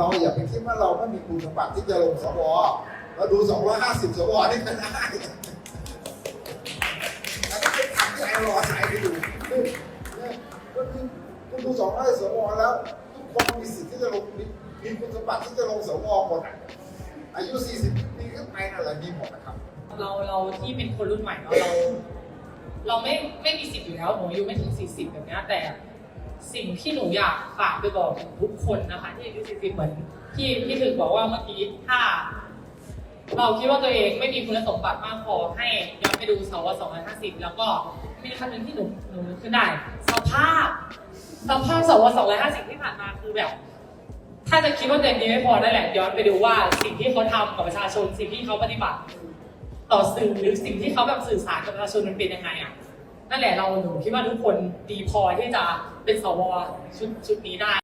เราอย่าไปคิดว่าเราไม่มีคุณสมบัติที่จะลงสวเราดู 250 สวนี่ก็ได้แล้วก็ไปทำใจรอใจไปดูนี่ก็คือคุณดู250สวแล้ว ทุกคนมีสิทธิ์ที่จะลงมีคุณสมบัติที่จะลงสวหมดอายุ 40 ปีขึ้นไปนั่นแหละมีหมดนะครับ เราเราที่เป็นคนรุ่นใหม่เนาะเรา เราไม่ไม่มีสิทธิ์อยู่แล้วหนูอายุไม่ถึง 40 แบบนี้แต่ สิ่งที่หนูอยากฝากไปบอกทุกคนนะคะ ที่อายุ40เหมือนที่พี่ถึงบอกว่าเมื่อกี้ถ้า เราคิดว่าตัวเองไม่มีคุณสมบัติมากพอให้ย้อนไปดูสว250แล้วก็มีคำหนึ่งที่หนูหนูขึ้นได้สภาพสภาพสว250ที่ผ่านมาคือแบบ ถ้าจะคิดว่าตัวเองดีไม่พอนั่นแหละ ย้อนไปดูว่าสิ่งที่เขาทำกับประชาชนสิ่งที่เขาปฏิบัติ ต่อสื่อหรือสิ่งที่เขาแบบสื่อสารกับประชาชนมันเป็นยังไงอะ นั่นแหละเราหนูคิดว่าทุกคนดีพอที่จะเป็นสวชุดชุดนี้ได้